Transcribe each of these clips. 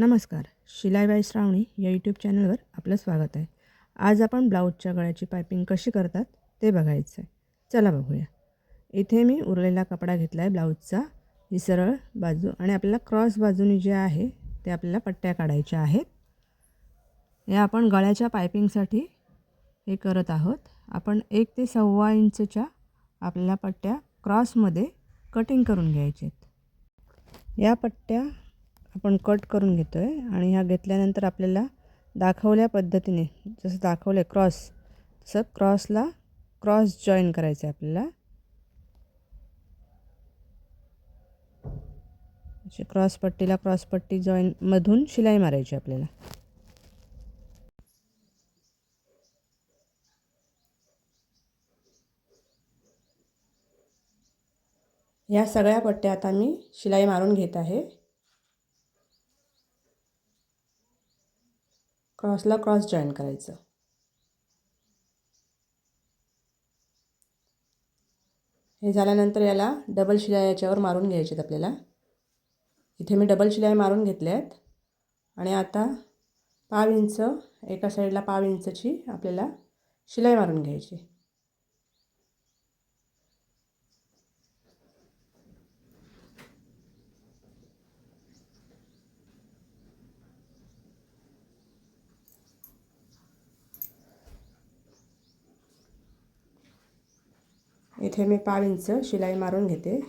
नमस्कार शिलाईबाई श्रावणी या यूट्यूब चॅनलवर आपलं स्वागत आहे. आज आपण ब्लाऊजच्या गळ्याची पायपिंग कशी करतात ते बघायचं आहे चला बघूया. इथे मी उरलेला कपडा घेतला आहे ब्लाऊजचा. ही सरळ बाजू आणि आपल्याला क्रॉस बाजूनी जे आहे ते आपल्याला पट्ट्या काढायच्या आहेत. हे आपण गळ्याच्या पायपिंगसाठी हे करत आहोत. आपण एक ते सव्वा इंचच्या आपल्याला पट्ट्या क्रॉसमध्ये कटिंग करून घ्यायच्या आहेत या पट्ट्या आपण कट करून घेतो आहे आणि ह्या घेतल्यानंतर आपल्याला दाखवल्या पद्धतीने जसं दाखवलं आहे क्रॉस तसं क्रॉसला क्रॉस जॉईन करायचं आहे आपल्याला. अशी क्रॉस पट्टीला क्रॉस पट्टी जॉईन मधून शिलाई मारायची आपल्याला. ह्या सगळ्या पट्ट्या आता मी शिलाई मारून घेत आहे. क्रॉसला क्रॉस जॉईन करायचं. हे झाल्यानंतर याला डबल शिलाई याच्यावर मारून घ्यायचे आहेत आपल्याला. इथे मी डबल शिलाई मारून घेतल्या आहेत आणि आता पाव इंच एका साईडला पाव इंचची आपल्याला शिलाई मारून घ्यायची. इथे मी पाव इंच शिलाई मारून घेते.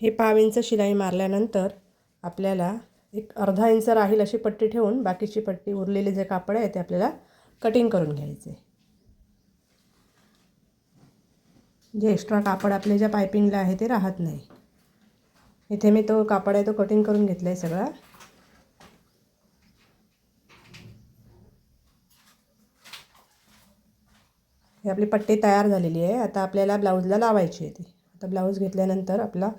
हे पाव इंच शिलाई मारल्यानंतर आपल्याला एक अर्धा इंच राहील अशी पट्टी ठेवून बाकीची पट्टी उरलेले जे कापड आहे ते आपल्याला कटिंग करून घ्यायचे. जे एक्स्ट्रा कापड आपल्या ज्या पायपिंगला आहे ते राहत नाही. इथे मी तो कापड आहे तो कटिंग करून घेतला आहे सगळा. हे आपली पट्टी तयार झालेली आहे. आता आपल्याला ब्लाऊजला लावायची आहे ती. आता ब्लाऊज घेतल्यानंतर आपला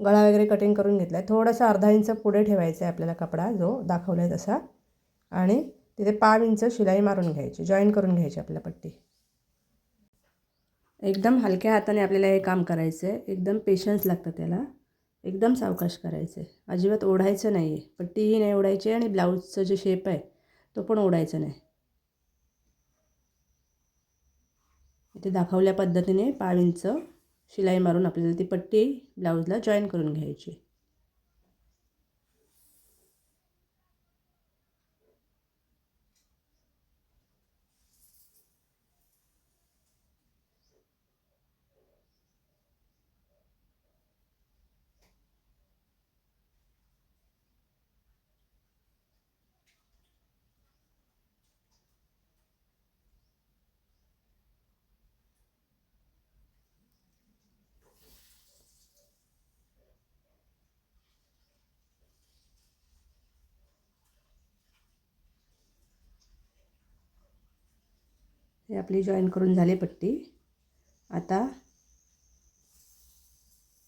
गळा वगैरे कटिंग करून घेतला आहे थोडासा अर्धा इंच पुढे ठेवायचा आहे आपल्याला कपडा जो दाखवला आहे तसा. आणि तिथे पाव इंच शिलाई मारून घ्यायची जॉईन करून घ्यायची आपल्याला पट्टी. एकदम हलक्या हाताने आपल्याला हे काम करायचं आहे एकदम पेशन्स लागतं त्याला. एकदम सावकाश करायचं आहे अजिबात ओढायचं नाही आहे पट्टीही नाही ओढायची आणि ब्लाऊजचं जे शेप आहे तो पण ओढायचा नाही. इथे दाखवल्या पद्धतीने पाव इंच शिलाई मारून आपल्याला ती पट्टी ब्लाऊजला जॉईन करून घ्यायची. हे आपली जॉईन करून झाली पट्टी. आता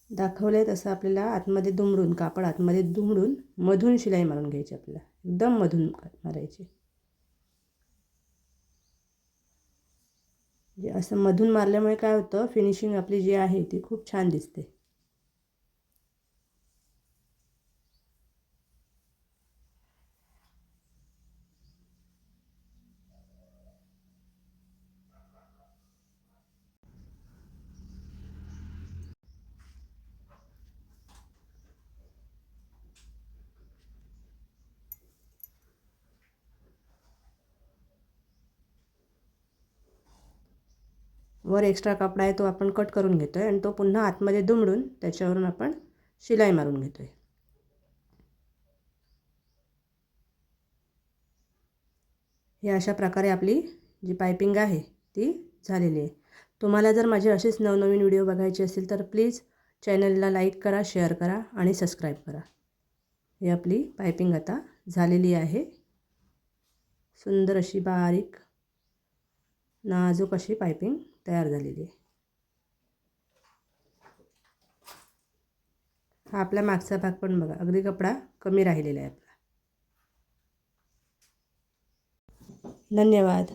दाखवलं आहे तसं आपल्याला आतमध्ये दुमडून कापड आतमध्ये दुमडून मधून शिलाई मारून घ्यायची आपल्याला. एकदम मधून मारायची. जे असं मधून मारल्यामुळे काय होतं फिनिशिंग आपली जी आहे ती खूप छान दिसते. वर एक्स्ट्रा कपडा आहे तो आपण कट करून घेतो आहे आणि तो पुन्हा आतमध्ये दुमडून त्याच्यावरून आपण शिलाई मारून घेतो आहे हे अशा प्रकारे आपली जी पायपिंग आहे ती झालेली आहे. तुम्हाला जर माझे असेच नवनवीन व्हिडिओ बघायचे असतील तर प्लीज चॅनलला लाईक करा शेअर करा आणि सबस्क्राईब करा. ही आपली पायपिंग आता झालेली आहे. सुंदर अशी बारीक नाजूक अशी पायपिंग तयार झालेली आहे. हा आपला मागचा भाग पण बघा अगदी कपडा कमी राहिलेला आहे आपला. धन्यवाद.